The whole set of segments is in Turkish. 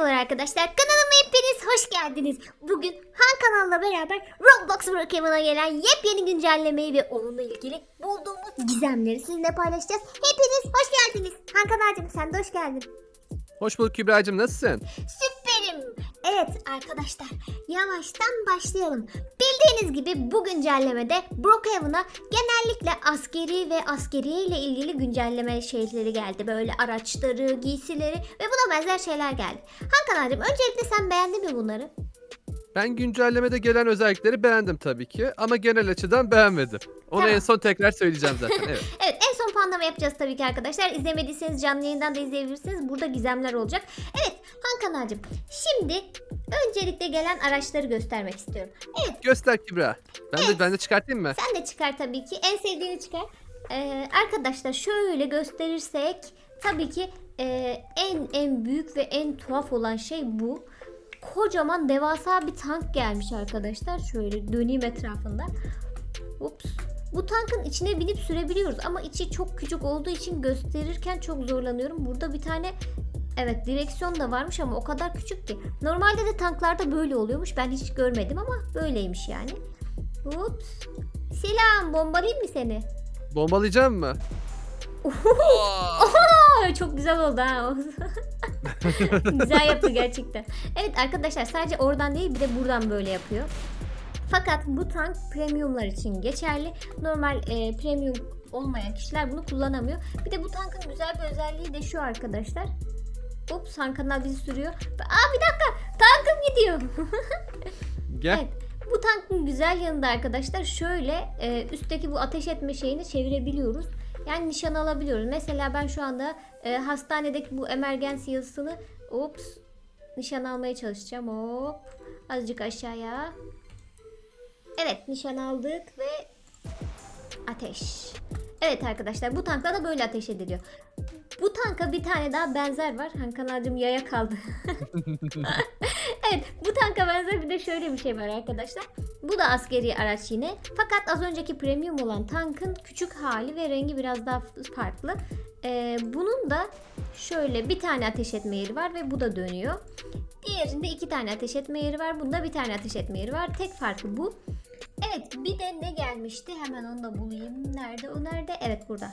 Merhabalar arkadaşlar. Kanalıma hepiniz hoş geldiniz. Bugün Han kanalla beraber Roblox Brookhaven'a gelen yepyeni güncellemeyi ve onunla ilgili bulduğumuz gizemleri sizinle paylaşacağız. Hepiniz hoş geldiniz. Han kanalcığım sen de hoş geldin. Hoş bulduk Kübra'cığım nasılsın? Süperim. Evet arkadaşlar yavaştan başlayalım. Bildiğiniz gibi bu güncellemede Brookhaven'a genellikle askeri ve askeriye ile ilgili güncelleme şeyleri geldi. Böyle araçları, giysileri ve buna benzer şeyler geldi. Han kanalcığım öncelikle sen beğendin mi bunları? Ben güncellemede gelen özellikleri beğendim tabii ki ama genel açıdan beğenmedim. Onu Tamam. en son tekrar söyleyeceğim zaten. Evet. Evet puanlama yapacağız tabii ki arkadaşlar. İzlemediyseniz canlı yayından da izleyebilirsiniz. Burada gizemler olacak. Evet Han kanalcığım şimdi öncelikle gelen araçları göstermek istiyorum. Evet Göster Kübra. Ben de ben de çıkartayım mı? Sen de çıkar tabii ki. En sevdiğini çıkar. Ee, arkadaşlar şöyle gösterirsek tabii ki e, en en büyük ve en tuhaf olan şey bu. Kocaman devasa bir tank gelmiş arkadaşlar. Şöyle döneyim etrafında. Ups. Bu tankın içine binip sürebiliyoruz ama içi çok küçük olduğu için gösterirken çok zorlanıyorum. Burada bir tane evet direksiyon da varmış ama o kadar küçük ki. Normalde de tanklarda böyle oluyormuş. Ben hiç görmedim ama böyleymiş yani. Ups. Selam bombalayayım mı seni? Bombalayacağım mı? Aa, çok güzel oldu ha. güzel yaptı gerçekten. Evet arkadaşlar sadece oradan değil bir de buradan böyle yapıyor. Fakat bu tank premiumlar için geçerli. Normal e, premium olmayan kişiler bunu kullanamıyor. Bir de bu tankın güzel bir özelliği de şu arkadaşlar. Ups Hakanlar bizi sürüyor. Aa bir dakika tankım gidiyor. Gel. Evet. Bu tankın güzel yanında arkadaşlar şöyle e, üstteki bu ateş etme şeyini çevirebiliyoruz. Yani nişan alabiliyoruz. Mesela ben şu anda e, hastanedeki bu emergency yazısını ups nişan almaya çalışacağım. Hop. Azıcık aşağıya. Evet nişan aldık ve ateş. Evet arkadaşlar bu tankla da böyle ateş ediliyor. Bu tanka bir tane daha benzer var. Hankan yaya kaldı. evet bu tanka benzer bir de şöyle bir şey var arkadaşlar. Bu da askeri araç yine. Fakat az önceki premium olan tankın küçük hali ve rengi biraz daha farklı. Ee, bunun da şöyle bir tane ateş etme yeri var ve bu da dönüyor. Diğerinde iki tane ateş etme yeri var. Bunda bir tane ateş etme yeri var. Tek farkı bu. Evet bir de ne gelmişti? Hemen onu da bulayım. Nerede o nerede? Evet burada.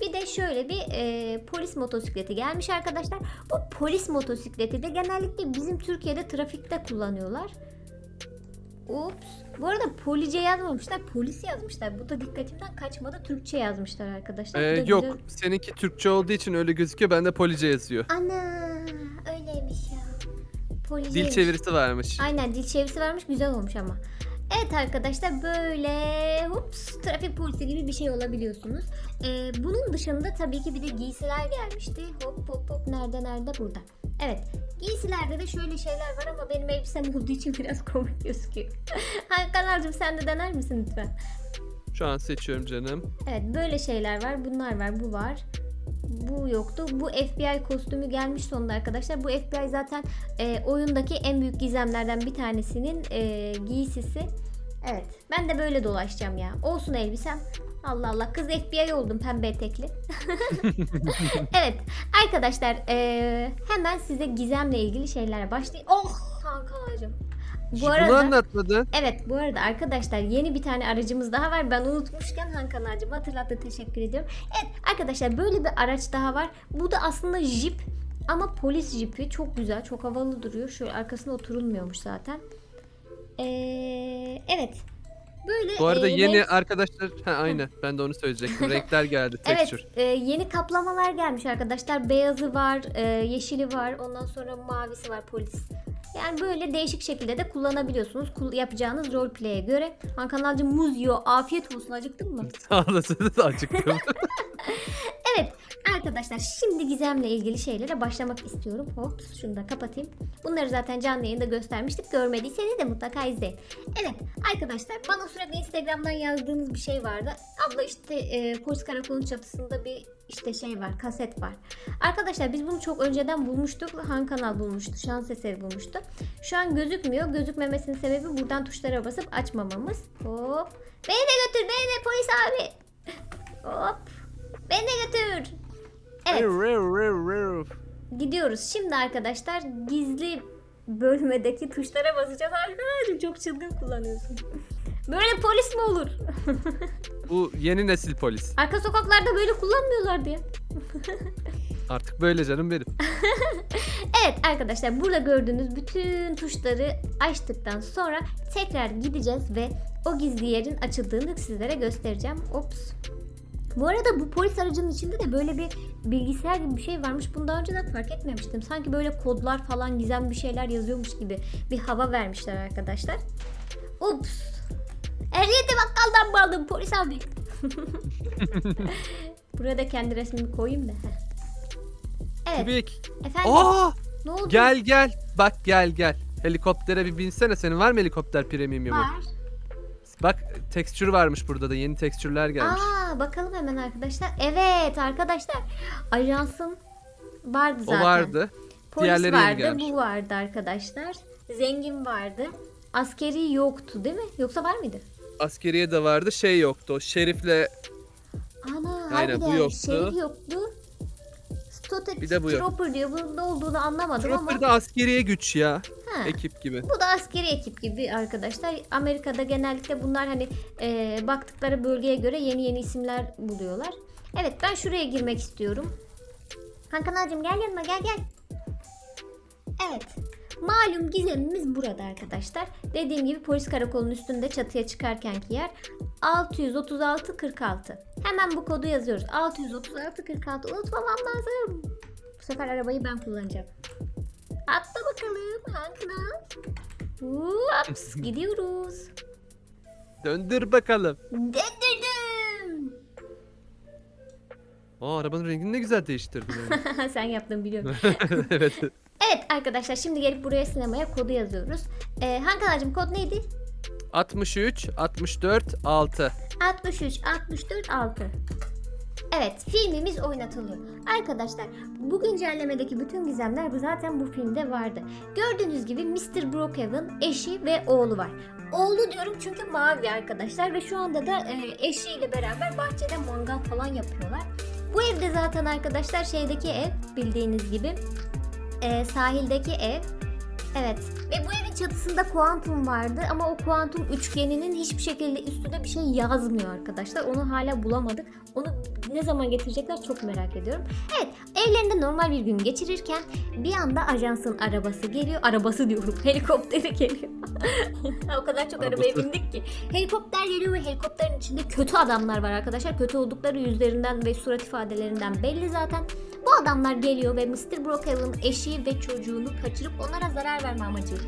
Bir de şöyle bir e, polis motosikleti gelmiş arkadaşlar. Bu polis motosikleti de genellikle bizim Türkiye'de trafikte kullanıyorlar. Ups. Bu arada police yazmamışlar, polis yazmışlar. Bu da dikkatimden kaçmadı. Türkçe yazmışlar arkadaşlar. Bu Ee, da yok güzel. seninki Türkçe olduğu için öyle gözüküyor. Bende police yazıyor. Ana. Dil Policeymiş. çevirisi varmış. Aynen dil çevirisi varmış güzel olmuş ama. Evet arkadaşlar böyle hups trafik polisi gibi bir şey olabiliyorsunuz. Ee, bunun dışında tabii ki bir de giysiler gelmişti. Hop hop hop nerede nerede burada. Evet giysilerde de şöyle şeyler var ama benim elbisem olduğu için biraz komik gözüküyor. Hakan'cığım sen de dener misin lütfen? Şu an seçiyorum canım. Evet böyle şeyler var. Bunlar var. Bu var. Bu yoktu. Bu FBI kostümü gelmiş sonunda arkadaşlar. Bu FBI zaten e, oyundaki en büyük gizemlerden bir tanesinin e, giysisi. Evet. Ben de böyle dolaşacağım ya. Olsun elbisem. Allah Allah. Kız FBI oldum pembe etekli. evet. Arkadaşlar e, hemen size gizemle ilgili şeylerle başlayayım. Oh Hakan'cığım. Bu Bunu arada... anlatmadın. Evet bu arada arkadaşlar yeni bir tane aracımız daha var. Ben unutmuşken Hakan ağacım hatırlattı teşekkür ediyorum. Evet arkadaşlar böyle bir araç daha var. Bu da aslında jip ama polis jipi. Çok güzel çok havalı duruyor. Şöyle arkasına oturulmuyormuş zaten. Ee, evet. Böyle Bu arada e, yeni renk- arkadaşlar ha aynı. Ben de onu söyleyecektim. Renkler geldi. Evet, Texture. e, yeni kaplamalar gelmiş arkadaşlar. Beyazı var, e, yeşili var, ondan sonra mavisi var polis. Yani böyle değişik şekilde de kullanabiliyorsunuz. Kul- yapacağınız roleplay'e göre. Hakan Alcı muz yiyor. Afiyet olsun. Acıktın mı? Sağ olasın acıktım. Evet arkadaşlar şimdi gizemle ilgili şeylere başlamak istiyorum. Hop şunu da kapatayım. Bunları zaten canlı yayında göstermiştik. Görmediyseniz de mutlaka izleyin. Evet arkadaşlar bana sürekli Instagram'dan yazdığınız bir şey vardı. Abla işte e, polis karakolunun çatısında bir işte şey var kaset var. Arkadaşlar biz bunu çok önceden bulmuştuk. Han kanal bulmuştu. Şans eseri bulmuştu. Şu an gözükmüyor. Gözükmemesinin sebebi buradan tuşlara basıp açmamamız. Hop. Beni de götür beni de polis abi. Hop. Beni de götür. Evet. Gidiyoruz. Şimdi arkadaşlar gizli bölmedeki tuşlara basacağız. Arkadaşlar çok çılgın kullanıyorsun. Böyle polis mi olur? Bu yeni nesil polis. Arka sokaklarda böyle kullanmıyorlar diye. Artık böyle canım benim. Evet arkadaşlar burada gördüğünüz bütün tuşları açtıktan sonra tekrar gideceğiz ve o gizli yerin açıldığını sizlere göstereceğim. Ops. Bu arada bu polis aracının içinde de böyle bir bilgisayar gibi bir şey varmış. Bunu daha önceden fark etmemiştim. Sanki böyle kodlar falan gizem bir şeyler yazıyormuş gibi bir hava vermişler arkadaşlar. Ups. Ehliyeti bakkaldan mı aldın polis abi? Buraya da kendi resmimi koyayım da. Evet. Kübik. Efendim. Aa! ne oldu? Gel gel. Bak gel gel. Helikoptere bir binsene. Senin var mı helikopter premium'u? Var. Bak tekstür varmış burada da. Yeni tekstürler gelmiş. Aa bakalım hemen arkadaşlar. Evet arkadaşlar. Ajansım vardı o zaten. vardı. Polis Diğerleri vardı, bu vardı arkadaşlar. Zengin vardı. Askeri yoktu değil mi? Yoksa var mıydı? Askeriye de vardı. Şey yoktu. O şerifle Ana Aynen, bu yoktu. şerif yoktu. Stotet Bir de bu yok. Trooper diyor. Bunun ne olduğunu anlamadım ama. Trooper da askeriye güç ya. Ha. Ekip gibi. Bu da askeri ekip gibi arkadaşlar. Amerika'da genellikle bunlar hani e, baktıkları bölgeye göre yeni yeni isimler buluyorlar. Evet ben şuraya girmek istiyorum. Hankanacığım gel yanıma gel gel. Evet. Malum gizemimiz burada arkadaşlar. Dediğim gibi polis karakolunun üstünde çatıya çıkarkenki yer 636 46. Hemen bu kodu yazıyoruz. 636 46 unutmamam lazım. Bu sefer arabayı ben kullanacağım. Atla bakalım Hankana. Ups gidiyoruz. Döndür bakalım. Döndürdüm. Aa arabanın rengini ne güzel değiştirdin. Sen yaptın biliyorum. evet. Evet arkadaşlar şimdi gelip buraya sinemaya kodu yazıyoruz. Ee, Hankanacığım kod neydi? 63, 64, 6. 63 64 6. Evet filmimiz oynatılıyor. Arkadaşlar bu güncellemedeki bütün gizemler bu zaten bu filmde vardı. Gördüğünüz gibi Mr. Brookhaven eşi ve oğlu var. Oğlu diyorum çünkü mavi arkadaşlar ve şu anda da e, eşiyle beraber bahçede mangal falan yapıyorlar. Bu evde zaten arkadaşlar şeydeki ev bildiğiniz gibi e, sahildeki ev. Evet ve bu evin çatısında kuantum vardı ama o kuantum üçgeninin hiçbir şekilde üstünde bir şey yazmıyor arkadaşlar. Onu hala bulamadık. Onu ne zaman getirecekler çok merak ediyorum. Evet evlerinde normal bir gün geçirirken bir anda ajansın arabası geliyor. Arabası diyorum helikopteri geliyor. o kadar çok arabaya Arabası. bindik ki. Helikopter geliyor ve helikopterin içinde kötü adamlar var arkadaşlar. Kötü oldukları yüzlerinden ve surat ifadelerinden belli zaten. Bu adamlar geliyor ve Mr. Brookhaven eşi ve çocuğunu kaçırıp onlara zarar verme amacıyla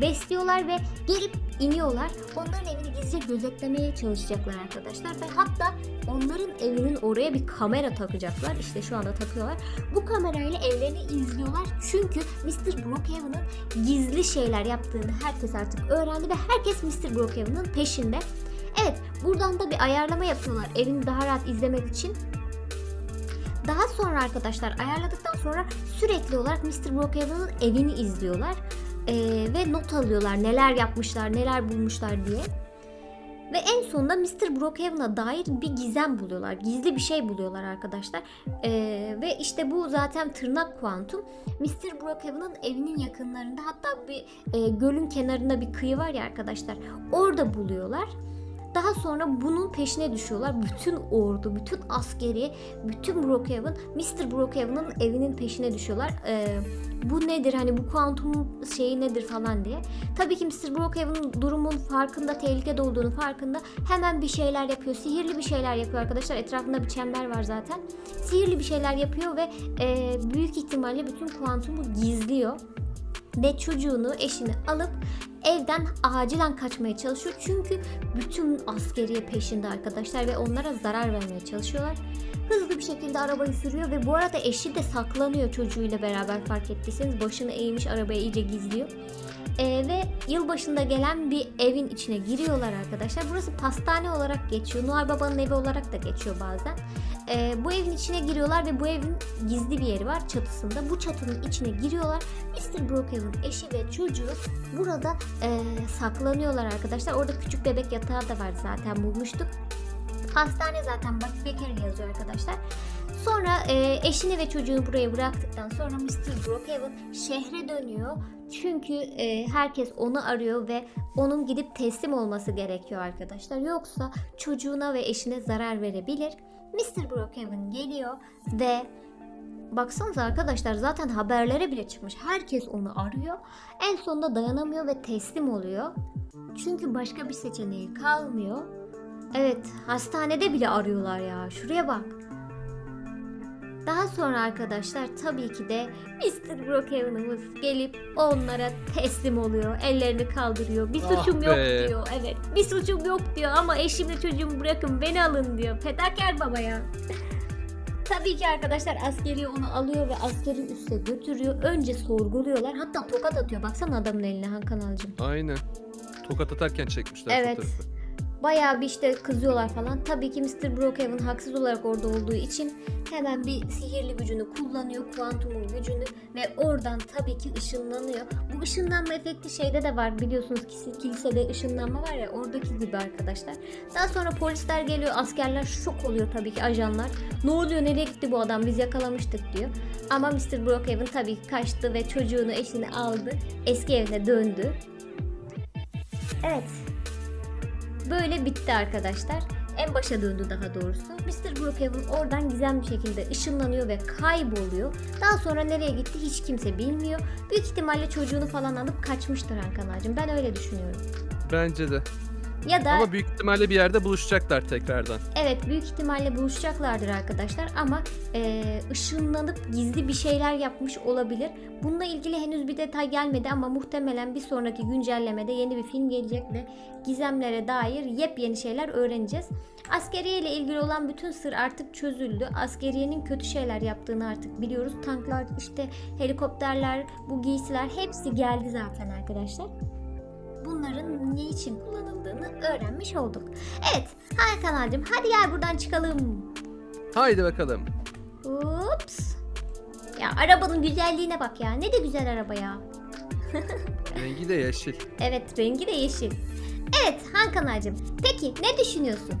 besliyorlar ve gelip iniyorlar. Onların evini gizlice gözetlemeye çalışacaklar arkadaşlar ve hatta onların evinin oraya bir kamera takacaklar. İşte şu anda takıyorlar. Bu kamerayla evlerini izliyorlar. Çünkü Mr. Brookhaven'ın gizli şeyler yaptığını herkes artık öğrendi ve herkes Mr. Brookhaven'ın peşinde. Evet, buradan da bir ayarlama yapıyorlar evini daha rahat izlemek için. Daha sonra arkadaşlar ayarladıktan sonra sürekli olarak Mr. Brookhaven'ın evini izliyorlar. Ee, ve not alıyorlar neler yapmışlar, neler bulmuşlar diye. Ve en sonunda Mr. Brookhaven'a dair bir gizem buluyorlar. Gizli bir şey buluyorlar arkadaşlar. Ee, ve işte bu zaten tırnak kuantum. Mr. Brookhaven'ın evinin yakınlarında hatta bir e, gölün kenarında bir kıyı var ya arkadaşlar. Orada buluyorlar. Daha sonra bunun peşine düşüyorlar. Bütün ordu, bütün askeri, bütün Brookhaven, Mr. Brookhaven'ın evinin peşine düşüyorlar. Ee, bu nedir hani bu kuantum şeyi nedir falan diye. Tabii ki Mr. Brookhaven durumun farkında, tehlikede olduğunu farkında. Hemen bir şeyler yapıyor. Sihirli bir şeyler yapıyor arkadaşlar. Etrafında bir çember var zaten. Sihirli bir şeyler yapıyor ve e, büyük ihtimalle bütün kuantumu gizliyor. Ve çocuğunu, eşini alıp evden acilen kaçmaya çalışıyor. Çünkü bütün askeriye peşinde arkadaşlar ve onlara zarar vermeye çalışıyorlar. Hızlı bir şekilde arabayı sürüyor ve bu arada eşi de saklanıyor çocuğuyla beraber fark ettiyseniz. Başını eğmiş arabaya iyice gizliyor. Ee, ve yılbaşında gelen bir evin içine giriyorlar arkadaşlar. Burası pastane olarak geçiyor. Noel Baba'nın evi olarak da geçiyor bazen. Ee, bu evin içine giriyorlar ve bu evin gizli bir yeri var çatısında. Bu çatının içine giriyorlar. Mr. Brookhaven eşi ve çocuğu burada e, saklanıyorlar arkadaşlar. Orada küçük bebek yatağı da var zaten bulmuştuk. Hastane zaten bak Bakery yazıyor arkadaşlar. Sonra e, eşini ve çocuğunu buraya bıraktıktan sonra Mr. Brookhaven şehre dönüyor. Çünkü e, herkes onu arıyor ve onun gidip teslim olması gerekiyor arkadaşlar. Yoksa çocuğuna ve eşine zarar verebilir. Mr. Brookhaven geliyor ve baksanıza arkadaşlar zaten haberlere bile çıkmış. Herkes onu arıyor. En sonunda dayanamıyor ve teslim oluyor. Çünkü başka bir seçeneği kalmıyor. Evet, hastanede bile arıyorlar ya. Şuraya bak. Daha sonra arkadaşlar tabii ki de Mr. Brookhaven'ımız gelip onlara teslim oluyor. Ellerini kaldırıyor. Bir Ah suçum yok be. diyor. Evet. Bir suçum yok diyor ama eşimle çocuğumu bırakın beni alın diyor. Fedakar baba ya. Tabii ki arkadaşlar askeri onu alıyor ve askeri üste götürüyor. Önce sorguluyorlar. Hatta tokat atıyor. Baksana adamın eline Hakan Alcım. Aynen. Tokat atarken çekmişler Evet. fotoğrafı. Bayağı bir işte kızıyorlar falan. Tabii ki Mr. Brookhaven haksız olarak orada olduğu için hemen bir sihirli gücünü kullanıyor. Kuantumun gücünü ve oradan tabii ki ışınlanıyor. Bu ışınlanma efekti şeyde de var. Biliyorsunuz ki kilisede ışınlanma var ya oradaki gibi arkadaşlar. Daha sonra polisler geliyor. Askerler şok oluyor tabii ki ajanlar. Ne oluyor nereye gitti bu adam biz yakalamıştık diyor. Ama Mr. Brookhaven tabii ki kaçtı ve çocuğunu eşini aldı. Eski evine döndü. Evet Böyle bitti arkadaşlar. En başa döndü daha doğrusu. Mr. Brookhaven oradan gizemli şekilde ışınlanıyor ve kayboluyor. Daha sonra nereye gitti hiç kimse bilmiyor. Büyük ihtimalle çocuğunu falan alıp kaçmıştır Hakan Ben öyle düşünüyorum. Bence de. Ya da Ama büyük ihtimalle bir yerde buluşacaklar tekrardan. evet büyük ihtimalle buluşacaklardır arkadaşlar ama e, ışınlanıp gizli bir şeyler yapmış olabilir. Bununla ilgili henüz bir detay gelmedi ama muhtemelen bir sonraki güncellemede yeni bir film gelecek ve gizemlere dair yepyeni şeyler öğreneceğiz. Askeriye ile ilgili olan bütün sır artık çözüldü. Askeriyenin kötü şeyler yaptığını artık biliyoruz. Tanklar, işte helikopterler, bu giysiler hepsi geldi zaten arkadaşlar. Bunların ne için kullanıldığını öğrenmiş olduk. Evet, Hakan Alcım hadi gel buradan çıkalım. Haydi bakalım. Ups. Ya arabanın güzelliğine bak ya. Ne de güzel araba ya. Rengi de yeşil. Evet rengi de yeşil. Evet Hakan Ağacım. Peki ne düşünüyorsun?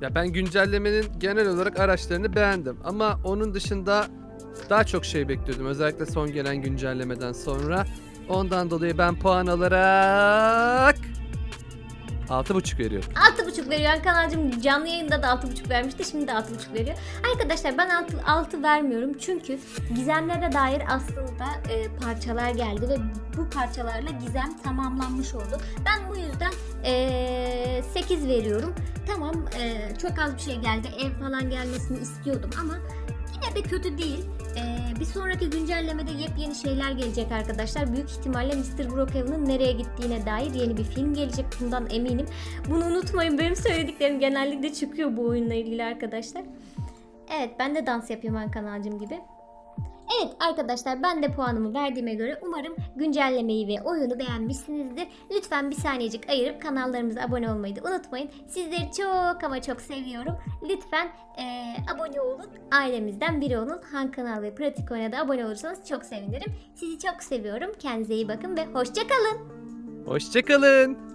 Ya ben güncellemenin genel olarak araçlarını beğendim. Ama onun dışında daha çok şey bekliyordum. Özellikle son gelen güncellemeden sonra. Ondan dolayı ben puan olarak 6.5 veriyorum. 6.5 veriyor Hakan canlı yayında da 6.5 vermişti şimdi de 6.5 veriyor. Arkadaşlar ben 6, 6 vermiyorum çünkü gizemlere dair aslında e, parçalar geldi ve bu parçalarla gizem tamamlanmış oldu. Ben bu yüzden e, 8 veriyorum. Tamam e, çok az bir şey geldi ev falan gelmesini istiyordum ama yine de kötü değil. E, bir sonraki güncellemede yepyeni şeyler gelecek arkadaşlar. Büyük ihtimalle Mr. Brookhaven'ın nereye gittiğine dair yeni bir film gelecek bundan eminim. Bunu unutmayın benim söylediklerim genellikle çıkıyor bu oyunla ilgili arkadaşlar. Evet ben de dans yapıyorum Hakan Ağacım gibi. Evet arkadaşlar ben de puanımı verdiğime göre umarım güncellemeyi ve oyunu beğenmişsinizdir. Lütfen bir saniyecik ayırıp kanallarımıza abone olmayı da unutmayın. Sizleri çok ama çok seviyorum. Lütfen eee, abone olun. Ailemizden biri olun. Han Kanal ve Pratik Oyun'a da abone olursanız çok sevinirim. Sizi çok seviyorum. Kendinize iyi bakın ve hoşçakalın. Hoşçakalın.